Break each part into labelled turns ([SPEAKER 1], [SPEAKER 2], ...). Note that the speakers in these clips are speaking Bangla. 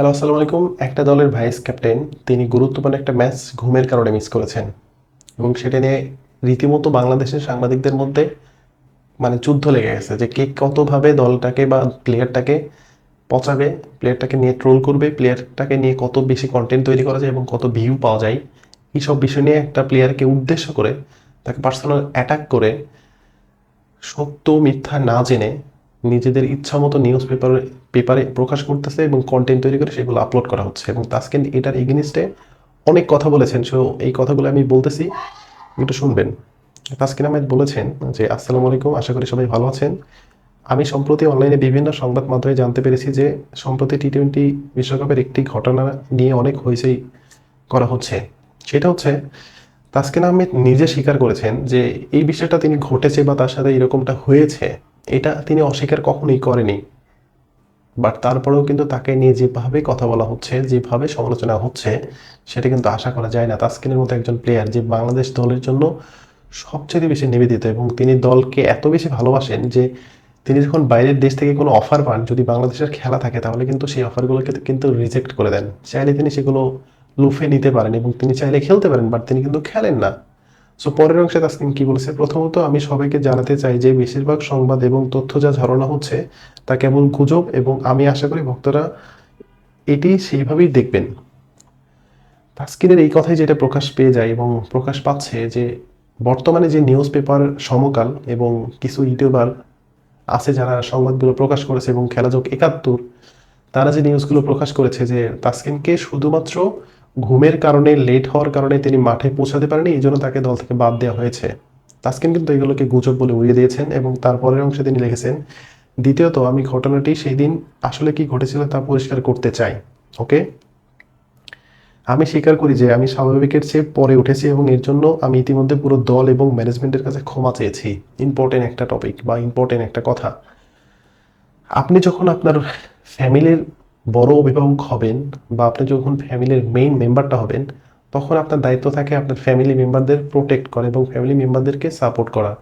[SPEAKER 1] হ্যালো, আসসালামু আলাইকুম। একটা দলের ভাইস ক্যাপ্টেন, তিনি গুরুত্বপূর্ণ একটা ম্যাচ ঘুমের কারণে মিস করেছেন। এবং সেটা নিয়ে রীতিমতো বাংলাদেশের সাংবাদিকদের মধ্যে মানে যুদ্ধ লেগে গেছে যে কে কতভাবে দলটাকে বা প্লেয়ারটাকে পচাবে প্লেয়ারটাকে নিয়ে ট্রোল করবে প্লেয়ারটাকে নিয়ে কত বেশি কন্টেন্ট তৈরি করা যায় এবং কত ভিউ পাওয়া যায়, এইসব বিষয় নিয়ে একটা প্লেয়ারকে উদ্দেশ্য করে তাকে পার্সোনাল অ্যাটাক করে সত্য মিথ্যা না জেনে নিজেদের ইচ্ছা মতো নিউজ পেপারে পেপারে প্রকাশ করতেছে এবং কন্টেন্ট তৈরি করে সেগুলো আপলোড করা হচ্ছে। এবং তাসকিন এটার এগেনিস্টে অনেক কথা বলেছেন। সো এই কথাগুলো আমি বলতেছি, একটু শুনবেন। তাসকিন আহমেদ বলেছেন যে, আসসালামু আলাইকুম, আশা করি সবাই ভালো আছেন। আমি সম্প্রতি অনলাইনে বিভিন্ন সংবাদ মাধ্যমে জানতে পেরেছি যে, সম্প্রতি টি টোয়েন্টি বিশ্বকাপের একটি ঘটনা নিয়ে অনেক হইচই করা হচ্ছে। সেটা হচ্ছে, তাসকিন আহমেদ নিজে স্বীকার করেছেন যে, এই বিষয়টা তিনি ঘটেছে বা তার সাথে এরকমটা হয়েছে। এটা তিনি অস্বীকার কখনোই করেনি। বাট তারপরেও কিন্তু তাকে নিয়ে যেভাবে কথা বলা হচ্ছে, যেভাবে সমালোচনা হচ্ছে, সেটা কিন্তু আশা করা যায় না। তাসকিনের মতো একজন প্লেয়ার যে বাংলাদেশ দলের জন্য সবচেয়ে বেশি নিবেদিত এবং তিনি দলকে এত বেশি ভালোবাসেন যে তিনি যখন বাইরের দেশ থেকে কোনো অফার পান, যদি বাংলাদেশের খেলা থাকে, তাহলে কিন্তু সেই অফারগুলোকে কিন্তু রিজেক্ট করে দেন। চাইলে তিনি সেগুলো লুফে নিতে পারেন এবং তিনি চাইলে খেলতে পারেন, বাট তিনি কিন্তু খেলেন না। সো পরের অংশে তাসকিন কি বলেছে? প্রথমত, আমি সবাইকে জানাতে চাই যে বেশিরভাগ সংবাদ এবং তথ্য যা ধারণা হচ্ছে, তা কেবল গুজব এবং আমি আশা করি ভক্তরা এটি সেইভাবেই দেখবেন। তাস্কিনের এই কথাই যেটা প্রকাশ পেয়ে যায় এবং প্রকাশ পাচ্ছে যে, বর্তমানে যে নিউজ পেপার সমকাল এবং কিছু ইউটিউবার আছে যারা সংবাদগুলো প্রকাশ করেছে এবং খেলাযোগ একাত্তর, তারা যে নিউজগুলো প্রকাশ করেছে যে, তাসকিনকে শুধুমাত্র ঘুমের কারণে লেট হওয়ার কারণে তিনি মাঠে পৌঁছাতে পারেনি এই জন্য তাকে দল থেকে বাদ দেওয়া হয়েছে। তাসকিন কিন্তু এগুলোকে গুজব বলে উড়িয়ে দিয়েছেন এবং তারপরের অংশে তিনি লিখেছেন, দ্বিতীয়ত, আমি ঘটনাটি সেই দিন আসলে কি ঘটেছিল তা পরিষ্কার করতে চাই, ওকে? আমি স্বীকার করি যে আমি স্বাভাবিকের চেয়ে পরে উঠেছি এবং এর জন্য আমি ইতিমধ্যে পুরো দল এবং ম্যানেজমেন্টের কাছে ক্ষমা চেয়েছি। ইম্পর্টেন্ট একটা টপিক বা ইম্পর্টেন্ট একটা কথা। আপনি যখন আপনার ফ্যামিলির বড় অভিভাবক হবেন বা আপনি যখন ফ্যামিলির মেইন মেম্বারটা হবেন, তখন আপনার দায়িত্ব থাকে আপনার ফ্যামিলি মেম্বারদের প্রোটেক্ট করা এবং ফ্যামিলি মেম্বারদেরকে সাপোর্ট করা।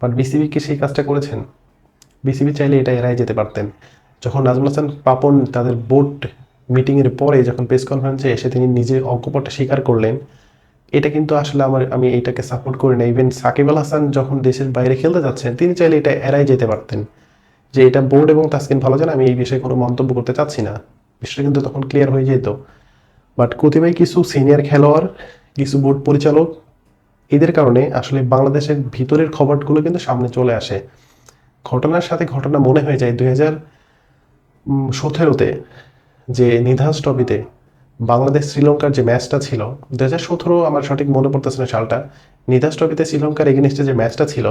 [SPEAKER 1] বাট বিসিবি কি সেই কাজটা করেছেন? বিসিবি চাইলে এটা এড়াই যেতে পারতেন। যখন নাজমুল হাসান পাপন তাদের বোর্ড মিটিংয়ের পরে যখন প্রেস কনফারেন্সে এসে তিনি নিজে অঙ্কপটটা স্বীকার করলেন, এটা কিন্তু আসলে আমার, আমি এটাকে সাপোর্ট করি না। ইভেন সাকিব আল হাসান যখন দেশের বাইরে খেলতে যাচ্ছেন, তিনি চাইলে এটা এড়াই যেতে পারতেন। যে এটা বোর্ড এবং তাসকিন ভালো জানে, আমি এই বিষয়ে কোনো মন্তব্য করতে চাচ্ছি না। বিষয়টা কিন্তু তখন ক্লিয়ার হয়ে যেত। বাট কতিপয় কিছু সিনিয়র খেলোয়াড়, কিছু বোর্ড পরিচালক, এদের কারণে আসলে বাংলাদেশের ভিতরের খবরগুলো কিন্তু সামনে চলে আসে। ঘটনার সাথে ঘটনা মনে হয়ে যায় দুই হাজার সতেরোতে, যে নিধাস ট্রফিতে বাংলাদেশ শ্রীলঙ্কার যে ম্যাচটা ছিল দু হাজার সতেরো আমার সঠিক মনে পড়তেছে না সালটা, নিধাস ট্রফিতে শ্রীলঙ্কার এগেনিস্টে যে ম্যাচটা ছিল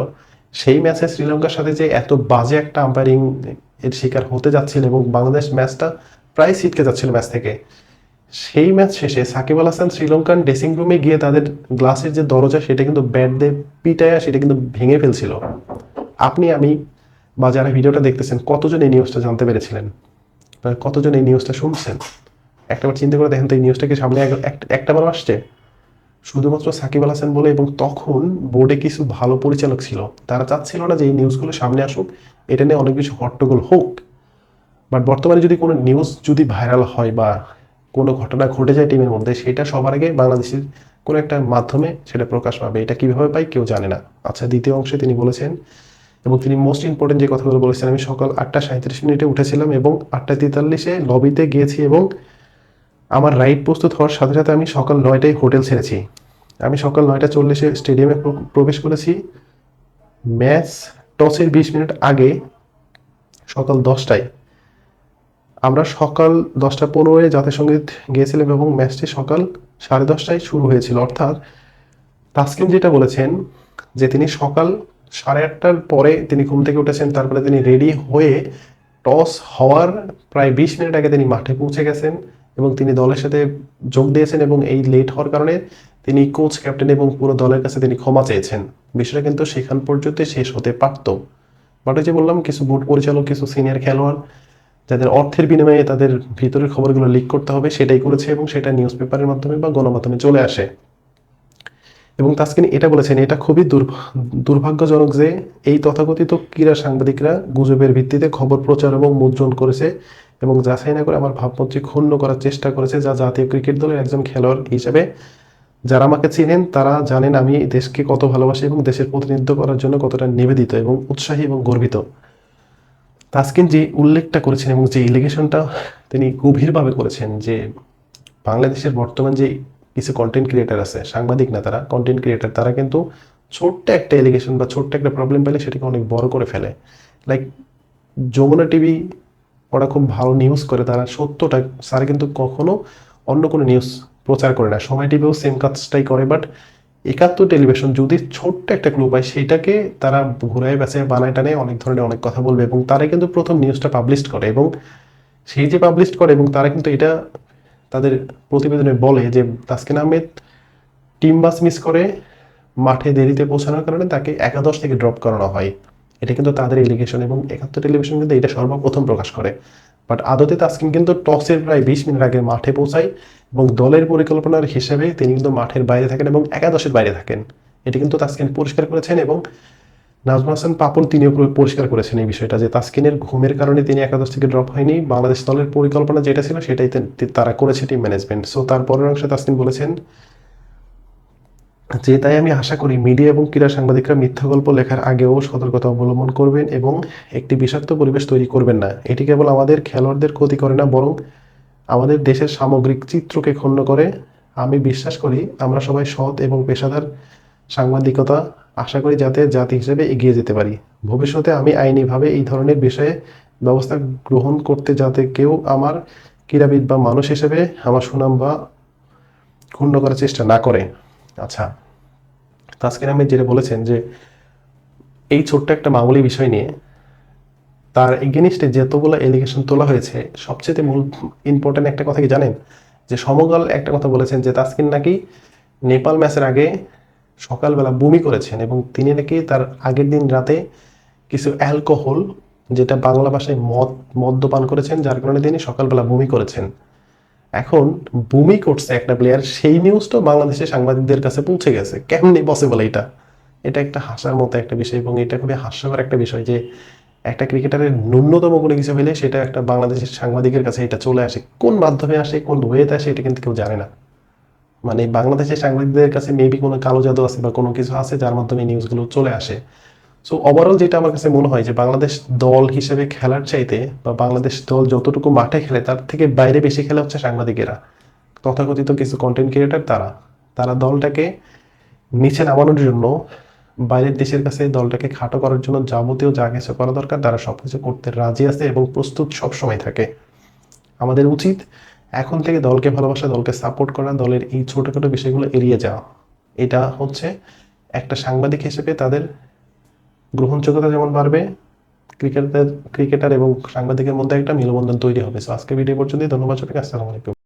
[SPEAKER 1] সেই ম্যাচে শ্রীলঙ্কার সাথে যে এত বাজে একটা আম্পায়ারিং এর শিকার হতে যাচ্ছিল এবং বাংলাদেশ ম্যাচটা প্রায় ছিটকে যাচ্ছিল ম্যাচ থেকে, সেই ম্যাচ শেষে সাকিব আল হাসান শ্রীলঙ্কান ড্রেসিং রুমে গিয়ে তাদের গ্লাসের যে দরজা সেটা কিন্তু ব্যাট দিয়ে পিটায়া সেটা কিন্তু ভেঙে ফেলছিল। আপনি, আমি বা যারা ভিডিওটা দেখতেছেন, কতজন এই নিউজটা জানতে পেরেছিলেন? কতজন এই নিউজটা শুনছেন? একটাবার চিন্তা করে দেখেন তো এই নিউজটাকে সামনে একটা বার আসছে? শুধুমাত্র সাকিব আল হাসান বলে এবং তখন বোর্ডে কিছু ভালো পরিচালক ছিল, তারা চাচ্ছিল না যে এই নিউজগুলো সামনে আসুক, এটা নিয়ে অনেক বেশি হট্টগোল হোক। বাট বর্তমানে যদি কোনো নিউজ যদি ভাইরাল হয় বা কোনো ঘটনা ঘটে যায় টিমের মধ্যে, সেটা সবার আগে বাংলাদেশের কোনো একটা মাধ্যমে সেটা প্রকাশ পাবে। এটা কীভাবে পাই কেউ জানে না। আচ্ছা দ্বিতীয় অংশে তিনি বলেছেন, এবং তিনি মোস্ট ইম্পর্টেন্ট যে কথাগুলো বলেছেন, আমি সকাল আটটা সাঁত্রিশ মিনিটে উঠেছিলাম এবং আটটা তেতাল্লিশে লবিতে গিয়েছি এবং আমার রাইড প্রস্তুত হওয়ার সাথে সাথে আমি সকাল নয়টায় হোটেল ছেড়েছি। আমি সকাল নয়টা চল্লিশে স্টেডিয়ামে প্রবেশ করেছি। ম্যাচ টসের বিশ মিনিট আগে সকাল দশটায়। আমরা সকাল দশটা পনেরোয় জাতীয় সংগীত গিয়েছিলাম এবং ম্যাচটি সকাল সাড়ে দশটায় শুরু হয়েছিল। অর্থাৎ তাসকিম যেটা বলেছেন যে তিনি সকাল সাড়ে আটটার পরে তিনি ঘুম থেকে উঠেছেন, তারপরে তিনি রেডি হয়ে টস হওয়ার প্রায় বিশ মিনিট আগে তিনি মাঠে পৌঁছে গেছেন। এবং তিনি দলের সাথে যোগ দিয়েছেন এবং এই লেট হওয়ার কারণে তিনি কোচ ক্যাপ্টেন এবং পুরো দলের কাছে তিনি ক্ষমা চেয়েছেন। বিষয়টা কিন্তু সেখান পর্যন্ত শেষ হতে পারত। বাট যে বললাম, কিছু বোর্ড পরিচালক, কিছু সিনিয়র খেলোয়াড়, যাদের অর্থের বিনিময়ে তাদের ভিতরের খবরগুলো লিক করতে হবে, সেটাই করেছে এবং সেটা নিউজ পেপারের মাধ্যমে বা গণমাধ্যমে চলে আসে। এবং তাসকিন এটা বলেছেন, এটা খুবই দুর্ভাগ্যজনক যে এই তথাকথিত ক্রীড়া সাংবাদিকরা গুজবের ভিত্তিতে খবর প্রচার এবং মুদ্রণ করেছে এবং যাচাই না করে আমার ভাবমূর্তি ক্ষুণ্ণ করার চেষ্টা করেছে যা জাতীয় ক্রিকেট দলের একজন খেলোয়াড় হিসেবে। যারা আমাকে চিনেন, তারা জানেন আমি দেশকে কত ভালোবাসি এবং দেশের প্রতিনিধিত্ব করার জন্য কতটা নিবেদিত এবং উৎসাহী এবং গর্বিত। তাসকিন যে উল্লেখটা করেছেন এবং যে ইলিগেশনটা তিনি গভীরভাবে করেছেন যে, বাংলাদেশের বর্তমান যে কিছু কন্টেন্ট ক্রিয়েটার আছে, সাংবাদিক না তারা কন্টেন্ট ক্রিয়েটার তারা কিন্তু ছোট্ট একটা এলিগেশন বা ছোট্ট একটা প্রবলেম পেলে সেটাকে অনেক বড় করে ফেলে। লাইক যমুনা টিভি ওরা খুব ভালো নিউজ করে, তারা সত্যটা স্যার কিন্তু কখনো অন্য কোনো নিউজ প্রচার করে না। সময় টিভিও সেম কাজটাই করে বাট একাত্তর টেলিভিশন যদি ছোট্ট একটা ক্লু পায়, সেইটাকে তারা ঘুরায় বেঁচে বানায় টানে অনেক ধরনের অনেক কথা বলবে এবং তারা কিন্তু প্রথম নিউজটা পাবলিশ করে এবং সেই যে পাবলিশ করে এবং তারা কিন্তু এটা তাদের প্রতিবেদনে বলে যে, Taskin Ahmed team bus miss করে মাঠে দেরিতে পৌঁছানোর কারণে তাকে একাদশ থেকে ড্রপ করানো হয়। এটা কিন্তু তাদের এলিগেশন এবং একাত্তর টেলিভিশন কিন্তু এটা সর্বপ্রথম প্রকাশ করে। বাট আদতে তাসকিন কিন্তু টসের প্রায় বিশ মিনিট আগে মাঠে পৌঁছায় এবং দলের পরিকল্পনার হিসেবে তিনি কিন্তু মাঠের বাইরে থাকেন এবং একাদশের বাইরে থাকেন। এটি কিন্তু তাসকিন পরিষ্কার করেছেন এবং নাজমুল হাসান পাপন তিনিও পরিষ্কার করেছেন এই বিষয়টা যে তাসকিনের ঘুমের কারণে তিনি একাদশ থেকে ড্রপ হয়নি। বাংলাদেশ দলের পরিকল্পনা যেটা ছিল সেটাই তারা করেছে টিম ম্যানেজমেন্ট সো তার পরের অংশে তাসকিন বলেছেন যে তাই আমি আশা করি মিডিয়া এবং ক্রীড়া সাংবাদিকরা মিথ্যা গল্প লেখার আগেও সতর্কতা অবলম্বন করবেন এবং একটি বিষাক্ত পরিবেশ তৈরি করবেন না। এটি কেবল আমাদের খেলোয়াড়দের ক্ষতি করে না, বরং আমাদের দেশের সামগ্রিক চিত্রকে ক্ষুণ্ণ করে। আমি বিশ্বাস করি আমরা সবাই সৎ এবং পেশাদার সাংবাদিকতা আশা করি যাতে জাতি হিসেবে এগিয়ে যেতে পারি। ভবিষ্যতে আমি আইনিভাবে এই ধরনের বিষয়ে ব্যবস্থা গ্রহণ করতে যাতে কেউ আমার ক্রীড়াবিদ বা মানুষ হিসেবে আমার সুনাম বা ক্ষুণ্ণ করার চেষ্টা না করে। আচ্ছা তাসকিন আহমেদ যেটা বলেছেন যে এই ছোট্ট একটা মামুলি বিষয় নিয়ে তার এগেনিস্টে যতগুলো এলিগেশন তোলা হয়েছে, সবচেয়ে মূল ইম্পর্টেন্ট একটা কথা কি জানেন? যে সমকাল একটা কথা বলেছেন যে তাসকিন নাকি নেপাল ম্যাচের আগে সকালবেলা বমি করেছেন এবং তিনি নাকি তার আগের দিন রাতে কিছু অ্যালকোহল যেটা বাংলা ভাষায় মদ, মদ্যপান করেছেন, যার কারণে তিনি সকালবেলা বমি করেছেন। এখন বুমি করছে একটা প্লেয়ার সেই নিউজটা বাংলাদেশের সাংবাদিকদের কাছে পৌঁছে গেছে। কেমনি পসিবল এটা? এটা একটা হাসার মতো একটা বিষয় এবং এটা খুবই হাস্যকর একটা বিষয় যে একটা ক্রিকেটারের ন্যূনতম কোনো কিছু হলে সেটা একটা বাংলাদেশের সাংবাদিকের কাছে এটা চলে আসে। কোন মাধ্যমে আসে, কোন ওয়েতে আসে, এটা কিন্তু কেউ জানে না। মানে বাংলাদেশের সাংবাদিকদের কাছে মেবি কোনো কালো জাদু আছে বা কোনো কিছু আছে যার মাধ্যমে নিউজগুলো চলে আসে। সো ওভারঅল যেটা আমার কাছে মনে হয় যে বাংলাদেশ দল হিসেবে খেলার চাইতে বা বাংলাদেশ দল যতটুকু মাঠে খেলে, তার থেকে বাইরে বেশি খেলে হচ্ছে সাংবাদিকেরা। তথাকথিত কিছু কন্টেন্ট ক্রিয়েটার তারা। তারা দলটাকে নিচে নামানোর জন্য, বাইরের দেশের কাছে দলটাকে খাটো করার জন্য যাবতীয় যা কিছু করা দরকার, তারা সব কিছু করতে রাজি আছে এবং প্রস্তুত সব সময় থাকে। আমাদের উচিত এখন থেকে দলকে ভালোবাসা, দলকে সাপোর্ট করা, দলের এই ছোটোখাটো বিষয়গুলো এড়িয়ে যাওয়া। এটা হচ্ছে একটা সাংবাদিক হিসেবে তাদের গ্রহণযোগ্যতা যেমন বাড়বে ক্রিকেটার ক্রিকেটার এবং সাংবাদিকের মধ্যে একটা মেলবন্ধন তৈরি হবে। সো আজকে ভিডিও পর্যন্তই। ধন্যবাদ সবাইকে। আসসালামু আলাইকুম।